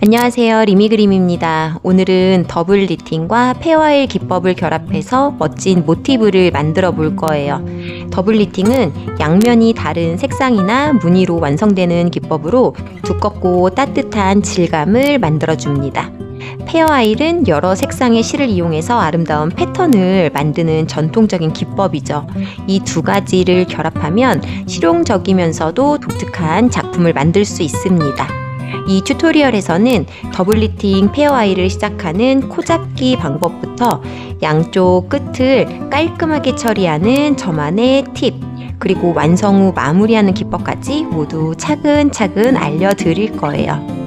안녕하세요. 리미그림입니다. 오늘은 더블 리팅과 페어일 기법을 결합해서 멋진 모티브를 만들어 볼 거예요. 더블 리팅은 양면이 다른 색상이나 무늬로 완성되는 기법으로 두껍고 따뜻한 질감을 만들어 줍니다. 페어아일은 여러 색상의 실을 이용해서 아름다운 패턴을 만드는 전통적인 기법이죠. 이 두 가지를 결합하면 실용적이면서도 독특한 작품을 만들 수 있습니다. 이 튜토리얼에서는 더블 리팅 페어아이를 시작하는 코잡기 방법부터 양쪽 끝을 깔끔하게 처리하는 저만의 팁, 그리고 완성 후 마무리하는 기법까지 모두 차근차근 알려드릴 거예요.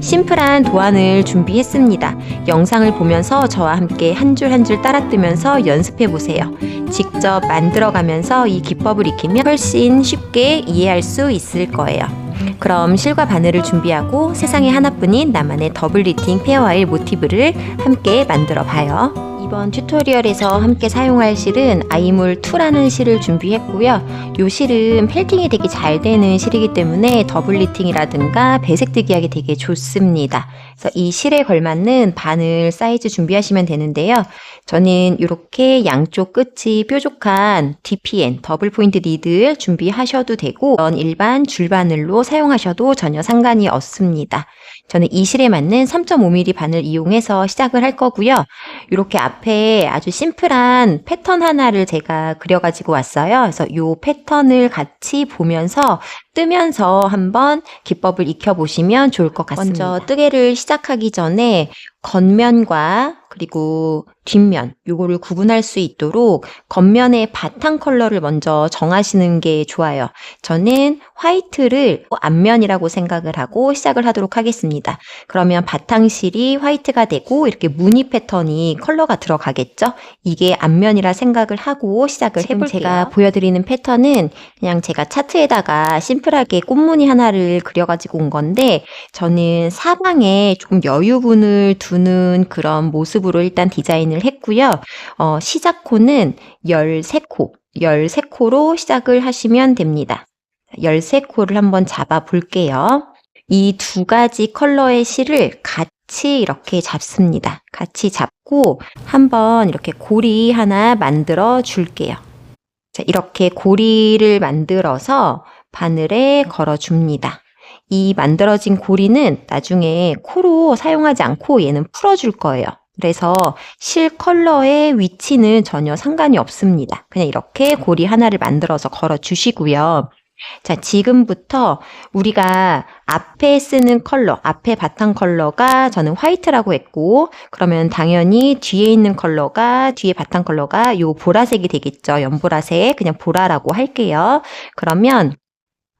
심플한 도안을 준비했습니다. 영상을 보면서 저와 함께 한 줄 한 줄 따라 뜨면서 연습해 보세요. 직접 만들어 가면서 이 기법을 익히면 훨씬 쉽게 이해할 수 있을 거예요. 그럼 실과 바늘을 준비하고 세상에 하나뿐인 나만의 더블 리팅 페어와일 모티브를 함께 만들어 봐요. 이번 튜토리얼에서 함께 사용할 실은 아이물 2라는 실을 준비했고요. 이 실은 펠팅이 되게 잘 되는 실이기 때문에 더블 리팅이라든가 배색 뜨기하기 되게 좋습니다. 그래서 이 실에 걸맞는 바늘 사이즈 준비하시면 되는데요. 저는 이렇게 양쪽 끝이 뾰족한 DPN 더블 포인트 니들 준비하셔도 되고 일반 줄바늘로 사용하셔도 전혀 상관이 없습니다. 저는 이 실에 맞는 3.5mm 바늘 이용해서 시작을 할 거고요. 이렇게 앞에 아주 심플한 패턴 하나를 제가 그려가지고 왔어요. 그래서 이 패턴을 같이 보면서 뜨면서 한번 기법을 익혀보시면 좋을 것 같습니다. 먼저 뜨개를 시작하기 전에 겉면과 그리고 뒷면 요거를 구분할 수 있도록 겉면의 바탕 컬러를 먼저 정하시는 게 좋아요. 저는 화이트를 앞면이라고 생각을 하고 시작을 하도록 하겠습니다. 그러면 바탕실이 화이트가 되고 이렇게 무늬 패턴이 컬러가 들어가겠죠? 이게 앞면이라 생각을 하고 시작을 해볼게요. 제가 보여드리는 패턴은 그냥 제가 차트에다가 심플하게 꽃무늬 하나를 그려가지고 온 건데 저는 사방에 조금 여유분을 두는 그런 모습 으로 일단 디자인을 했고요. 어, 시작 코는 13코, 13코로 시작을 하시면 됩니다. 13코를 한번 잡아 볼게요. 이 두 가지 컬러의 실을 같이 이렇게 잡습니다. 같이 잡고 한번 이렇게 고리 하나 만들어 줄게요. 자, 이렇게 고리를 만들어서 바늘에 걸어 줍니다. 이 만들어진 고리는 나중에 코로 사용하지 않고 얘는 풀어줄 거예요. 그래서 실 컬러의 위치는 전혀 상관이 없습니다. 그냥 이렇게 고리 하나를 만들어서 걸어 주시고요. 자, 지금부터 우리가 앞에 쓰는 컬러, 앞에 바탕 컬러가 저는 화이트라고 했고, 그러면 당연히 뒤에 있는 컬러가, 뒤에 바탕 컬러가 요 보라색이 되겠죠. 연보라색. 그냥 보라라고 할게요. 그러면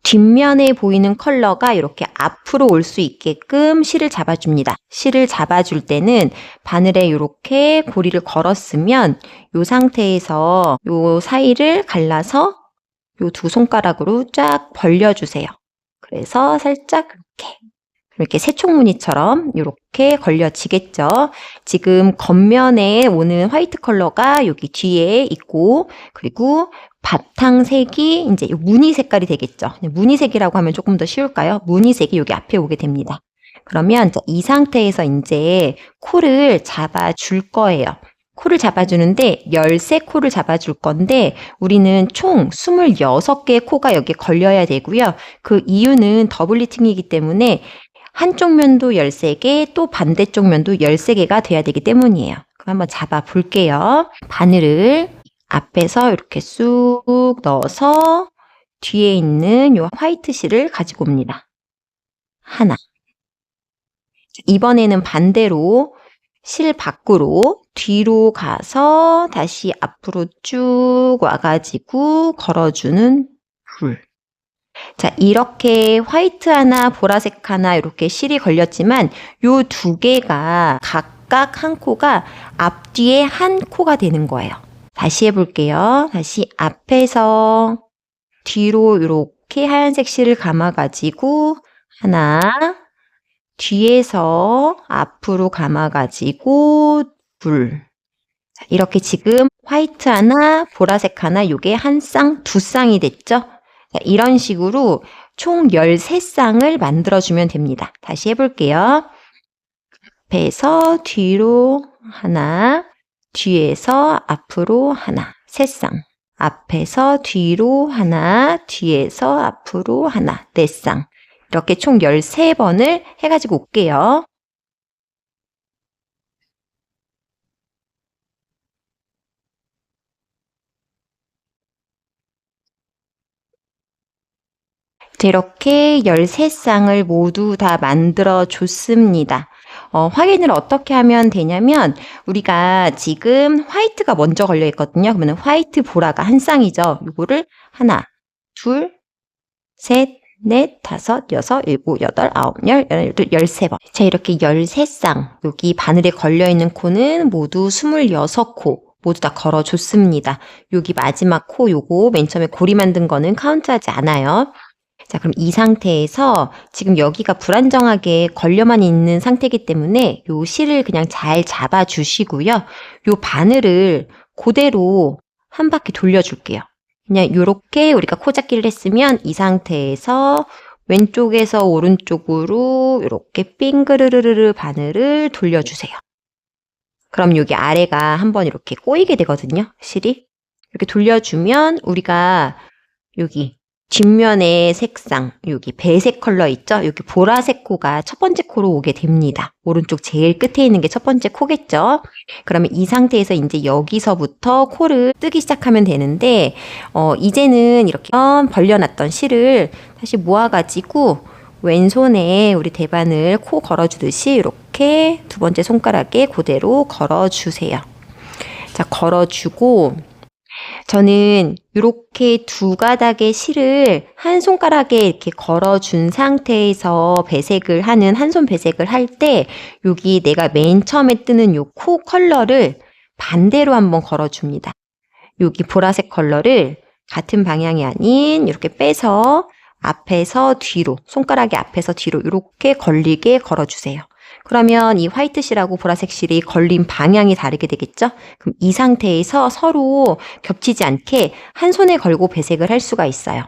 뒷면에 보이는 컬러가 이렇게 앞으로 올 수 있게끔 실을 잡아줍니다. 실을 잡아줄 때는 바늘에 이렇게 고리를 걸었으면 이 상태에서 이 사이를 갈라서 이 두 손가락으로 쫙 벌려주세요. 그래서 살짝 이렇게 이렇게 새총무늬처럼 이렇게 걸려지겠죠. 지금 겉면에 오는 화이트 컬러가 여기 뒤에 있고 그리고 바탕색이 이제 무늬 색깔이 되겠죠. 무늬색이라고 하면 조금 더 쉬울까요? 무늬색이 여기 앞에 오게 됩니다. 그러면 이 상태에서 이제 코를 잡아줄 거예요. 코를 잡아주는데 13코를 잡아줄 건데 우리는 총 26개의 코가 여기에 걸려야 되고요. 그 이유는 더블 리팅이기 때문에 한쪽 면도 13개, 또 반대쪽 면도 13개가 돼야 되기 때문이에요. 그럼 한번 잡아 볼게요. 바늘을 앞에서 이렇게 쑥 넣어서 뒤에 있는 요 화이트 실을 가지고 옵니다. 하나. 이번에는 반대로 실 밖으로 뒤로 가서 다시 앞으로 쭉 와가지고 걸어주는 둘. 자, 이렇게 화이트 하나, 보라색 하나 이렇게 실이 걸렸지만 요 두 개가 각각 한 코가 앞뒤에 한 코가 되는 거예요. 다시 해볼게요. 다시 앞에서 뒤로 이렇게 하얀색 실을 감아가지고 하나, 뒤에서 앞으로 감아가지고 둘. 자, 이렇게 지금 화이트 하나, 보라색 하나, 요게 한 쌍, 두 쌍이 됐죠? 자, 이런 식으로 총 13쌍을 만들어주면 됩니다. 다시 해볼게요. 앞에서 뒤로 하나, 뒤에서 앞으로 하나, 세 쌍. 앞에서 뒤로 하나, 뒤에서 앞으로 하나, 네 쌍. 이렇게 총 13번을 해가지고 올게요. 자, 이렇게 13쌍을 모두 다 만들어 줬습니다. 어, 확인을 어떻게 하면 되냐면 우리가 지금 화이트가 먼저 걸려 있거든요. 그러면 화이트 보라가 한 쌍이죠. 이거를 하나, 둘, 셋, 넷, 다섯, 여섯, 일곱, 여덟, 아홉, 열, 열둘, 열세 번. 자, 이렇게 열세 쌍. 여기 바늘에 걸려 있는 코는 모두 스물여섯 코. 모두 다 걸어줬습니다. 여기 마지막 코 요거 맨 처음에 고리 만든 거는 카운트하지 않아요. 자, 그럼 이 상태에서 지금 여기가 불안정하게 걸려만 있는 상태이기 때문에 요 실을 그냥 잘 잡아 주시고요. 요 바늘을 그대로 한 바퀴 돌려줄게요. 그냥 요렇게 우리가 코잡기를 했으면 이 상태에서 왼쪽에서 오른쪽으로 이렇게 삥그르르르 바늘을 돌려주세요. 그럼 여기 아래가 한번 이렇게 꼬이게 되거든요. 실이. 이렇게 돌려주면 우리가 여기 뒷면의 색상, 여기 배색 컬러 있죠? 여기 보라색 코가 첫 번째 코로 오게 됩니다. 오른쪽 제일 끝에 있는 게 첫 번째 코겠죠? 그러면 이 상태에서 이제 여기서부터 코를 뜨기 시작하면 되는데, 어, 이제는 이렇게 벌려놨던 실을 다시 모아가지고 왼손에 우리 대반을 코 걸어주듯이 이렇게 두 번째 손가락에 그대로 걸어주세요. 자, 걸어주고, 저는 이렇게 두 가닥의 실을 한 손가락에 이렇게 걸어준 상태에서 배색을 하는 한 손 배색을 할 때 여기 내가 맨 처음에 뜨는 요 코 컬러를 반대로 한번 걸어줍니다. 여기 보라색 컬러를 같은 방향이 아닌 이렇게 빼서 앞에서 뒤로 손가락의 앞에서 뒤로 이렇게 걸리게 걸어주세요. 그러면 이 화이트 실하고 보라색 실이 걸린 방향이 다르게 되겠죠? 그럼 이 상태에서 서로 겹치지 않게 한 손에 걸고 배색을 할 수가 있어요.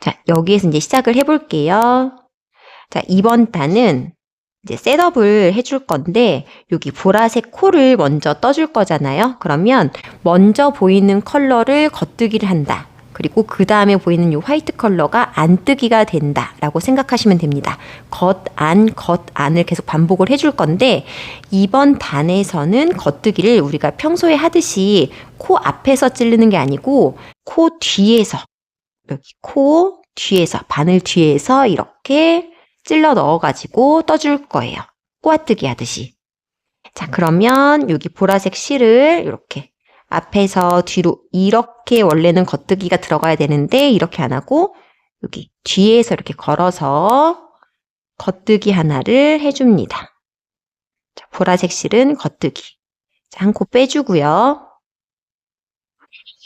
자, 여기에서 이제 시작을 해볼게요. 자, 이번 단은 이제 셋업을 해줄 건데 여기 보라색 코를 먼저 떠줄 거잖아요. 그러면 먼저 보이는 컬러를 겉뜨기를 한다. 그리고 그 다음에 보이는 이 화이트 컬러가 안뜨기가 된다라고 생각하시면 됩니다. 겉, 안, 겉, 안을 계속 반복을 해줄 건데 이번 단에서는 겉뜨기를 우리가 평소에 하듯이 코 앞에서 찌르는 게 아니고 코 뒤에서 여기 코 뒤에서 바늘 뒤에서 이렇게 찔러 넣어가지고 떠줄 거예요. 꼬아뜨기 하듯이. 자, 그러면 여기 보라색 실을 이렇게 앞에서 뒤로 이렇게 원래는 겉뜨기가 들어가야 되는데 이렇게 안 하고 여기 뒤에서 이렇게 걸어서 겉뜨기 하나를 해줍니다. 자, 보라색 실은 겉뜨기. 한코 빼주고요.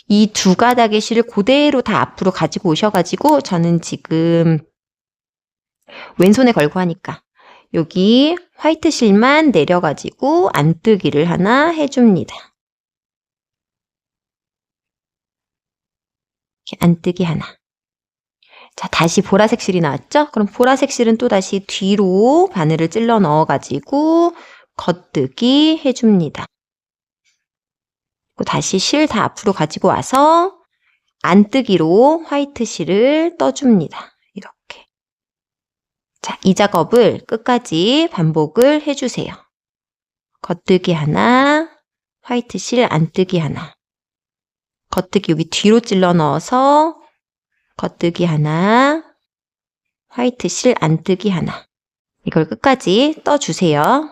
이 두 가닥의 실을 그대로 다 앞으로 가지고 오셔가지고 저는 지금 왼손에 걸고 하니까 여기 화이트 실만 내려가지고 안뜨기를 하나 해줍니다. 이렇게 안뜨기 하나. 자, 다시 보라색 실이 나왔죠? 그럼 보라색 실은 또 다시 뒤로 바늘을 찔러 넣어가지고 겉뜨기 해줍니다. 다시 실 다 앞으로 가지고 와서 안 뜨기로 화이트 실을 떠줍니다. 이렇게. 자, 이 작업을 끝까지 반복을 해주세요. 겉뜨기 하나, 화이트 실 안 뜨기 하나. 겉뜨기 여기 뒤로 찔러 넣어서 겉뜨기 하나, 화이트 실 안뜨기 하나. 이걸 끝까지 떠주세요.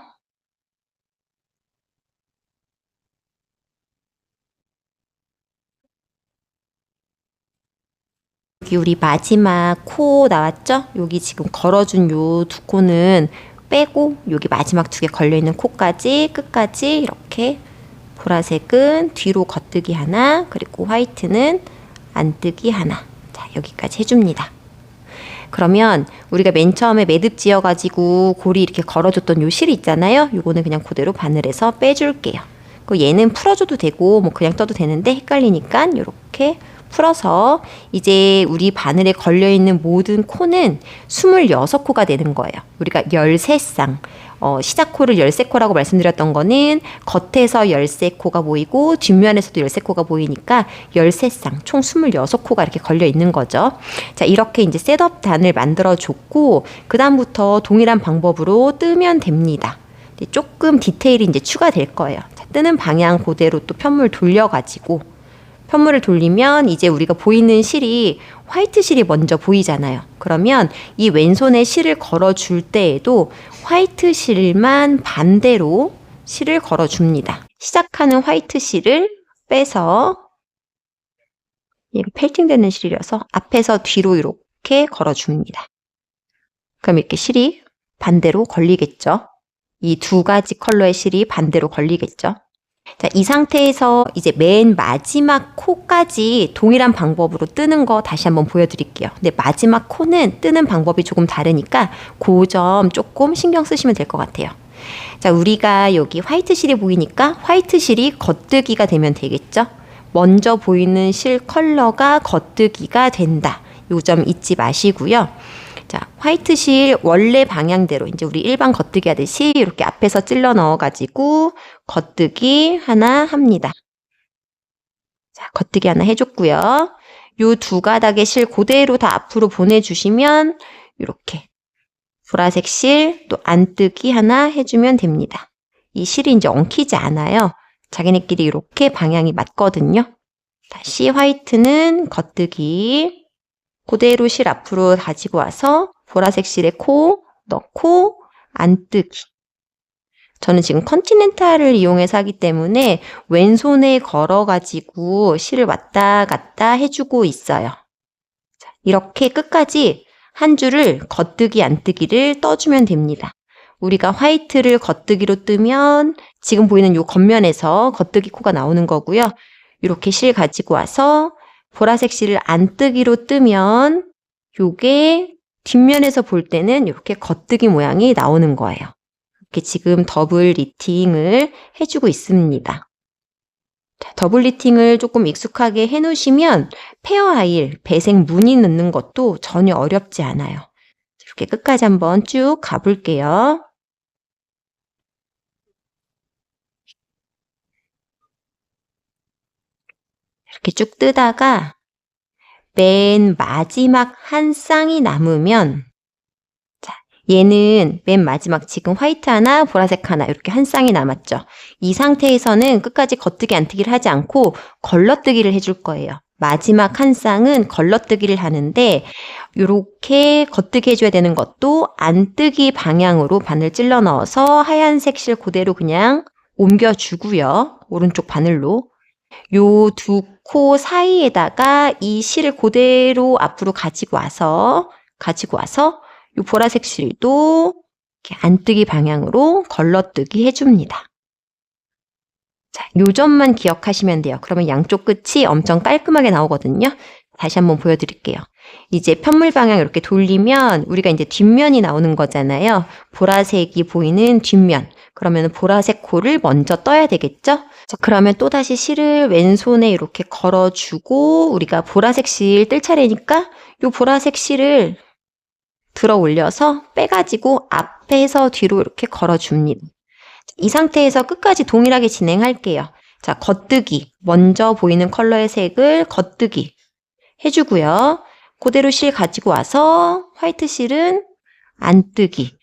여기 우리 마지막 코 나왔죠? 여기 지금 걸어준 요 두 코는 빼고 여기 마지막 두 개 걸려있는 코까지 끝까지 이렇게 보라색은 뒤로 겉뜨기 하나, 그리고 화이트는 안뜨기 하나. 자, 여기까지 해줍니다. 그러면 우리가 맨 처음에 매듭 지어가지고 고리 이렇게 걸어줬던 요 실 있잖아요. 요거는 그냥 그대로 바늘에서 빼줄게요. 그 얘는 풀어줘도 되고 뭐 그냥 떠도 되는데 헷갈리니까 이렇게 풀어서 이제 우리 바늘에 걸려있는 모든 코는 26코가 되는 거예요. 우리가 13쌍. 어, 시작코를 13코라고 말씀드렸던 거는 겉에서 13코가 보이고 뒷면에서도 13코가 보이니까 13쌍, 총 26코가 이렇게 걸려 있는 거죠. 자, 이렇게 이제 셋업 단을 만들어 줬고, 그다음부터 동일한 방법으로 뜨면 됩니다. 조금 디테일이 이제 추가될 거예요. 자, 뜨는 방향 그대로 또 편물 돌려가지고, 편물을 돌리면 이제 우리가 보이는 실이 화이트 실이 먼저 보이잖아요. 그러면 이 왼손에 실을 걸어 줄 때에도 화이트 실만 반대로 실을 걸어 줍니다. 시작하는 화이트 실을 빼서 얘가 펠팅되는 실이라서 앞에서 뒤로 이렇게 걸어 줍니다. 그럼 이렇게 실이 반대로 걸리겠죠. 이 두 가지 컬러의 실이 반대로 걸리겠죠. 자, 이 상태에서 이제 맨 마지막 코까지 동일한 방법으로 뜨는 거 다시 한번 보여드릴게요. 근데 마지막 코는 뜨는 방법이 조금 다르니까 그 점 조금 신경 쓰시면 될 것 같아요. 자, 우리가 여기 화이트 실이 보이니까 화이트 실이 겉뜨기가 되면 되겠죠? 먼저 보이는 실 컬러가 겉뜨기가 된다. 요 점 잊지 마시고요. 자, 화이트 실 원래 방향대로 이제 우리 일반 겉뜨기 하듯이 이렇게 앞에서 찔러 넣어가지고 겉뜨기 하나 합니다. 자, 겉뜨기 하나 해줬고요. 요 두 가닥의 실 그대로 다 앞으로 보내주시면 이렇게 보라색 실 또 안뜨기 하나 해주면 됩니다. 이 실이 이제 엉키지 않아요. 자기네끼리 이렇게 방향이 맞거든요. 다시 화이트는 겉뜨기 그대로 실 앞으로 가지고 와서 보라색 실에 코 넣고 안뜨기. 저는 지금 컨티넨탈을 이용해서 하기 때문에 왼손에 걸어가지고 실을 왔다 갔다 해주고 있어요. 자, 이렇게 끝까지 한 줄을 겉뜨기 안 뜨기를 떠주면 됩니다. 우리가 화이트를 겉뜨기로 뜨면 지금 보이는 이 겉면에서 겉뜨기 코가 나오는 거고요. 이렇게 실 가지고 와서 보라색 실을 안 뜨기로 뜨면 요게 뒷면에서 볼 때는 이렇게 겉뜨기 모양이 나오는 거예요. 이렇게 지금 더블 리팅을 해주고 있습니다. 자, 더블 리팅을 조금 익숙하게 해놓으시면 페어 아일, 배색 무늬 넣는 것도 전혀 어렵지 않아요. 이렇게 끝까지 한번 쭉 가볼게요. 이렇게 쭉 뜨다가 맨 마지막 한 쌍이 남으면 자, 얘는 맨 마지막 지금 화이트 하나, 보라색 하나 이렇게 한 쌍이 남았죠. 이 상태에서는 끝까지 겉뜨기 안뜨기를 하지 않고 걸러뜨기를 해줄 거예요. 마지막 한 쌍은 걸러뜨기를 하는데 이렇게 겉뜨기 해줘야 되는 것도 안뜨기 방향으로 바늘 찔러 넣어서 하얀색 실 그대로 그냥 옮겨주고요. 오른쪽 바늘로 요 두 코 사이에다가 이 실을 그대로 앞으로 가지고 와서 가지고 와서 요 보라색 실도 이렇게 안뜨기 방향으로 걸러뜨기 해줍니다. 자, 요 점만 기억하시면 돼요. 그러면 양쪽 끝이 엄청 깔끔하게 나오거든요. 다시 한번 보여드릴게요. 이제 편물 방향 이렇게 돌리면 우리가 이제 뒷면이 나오는 거잖아요. 보라색이 보이는 뒷면. 그러면 보라색 코를 먼저 떠야 되겠죠? 자, 그러면 또다시 실을 왼손에 이렇게 걸어주고 우리가 보라색 실 뜰 차례니까 이 보라색 실을 들어 올려서 빼가지고 앞에서 뒤로 이렇게 걸어줍니다. 이 상태에서 끝까지 동일하게 진행할게요. 자, 겉뜨기. 먼저 보이는 컬러의 색을 겉뜨기 해주고요. 그대로 실 가지고 와서 화이트 실은 안 뜨기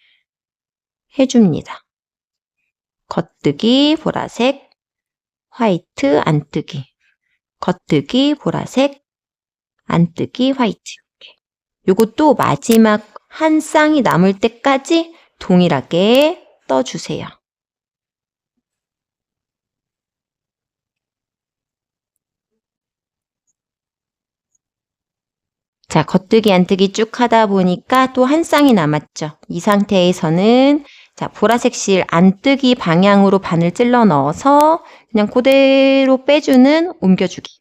해줍니다. 겉뜨기 보라색, 화이트 안 뜨기, 겉뜨기 보라색, 안 뜨기 화이트. 이렇게. 요것도 마지막 한 쌍이 남을 때까지 동일하게 떠주세요. 자, 겉뜨기 안뜨기 쭉 하다 보니까 또 한 쌍이 남았죠. 이 상태에서는 자, 보라색 실 안뜨기 방향으로 바늘 찔러 넣어서 그냥 그대로 빼주는 옮겨주기.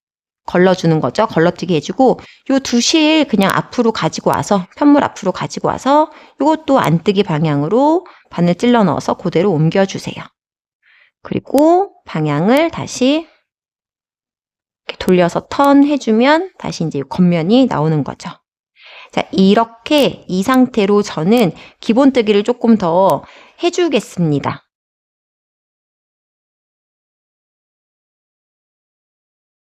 걸러주는 거죠. 걸러뜨기 해주고 요 두 실 그냥 앞으로 가지고 와서 편물 앞으로 가지고 와서 이것도 안뜨기 방향으로 바늘 찔러 넣어서 그대로 옮겨주세요. 그리고 방향을 다시 돌려서 턴 해주면 다시 이제 겉면이 나오는 거죠. 자, 이렇게 이 상태로 저는 기본 뜨기를 조금 더 해주겠습니다.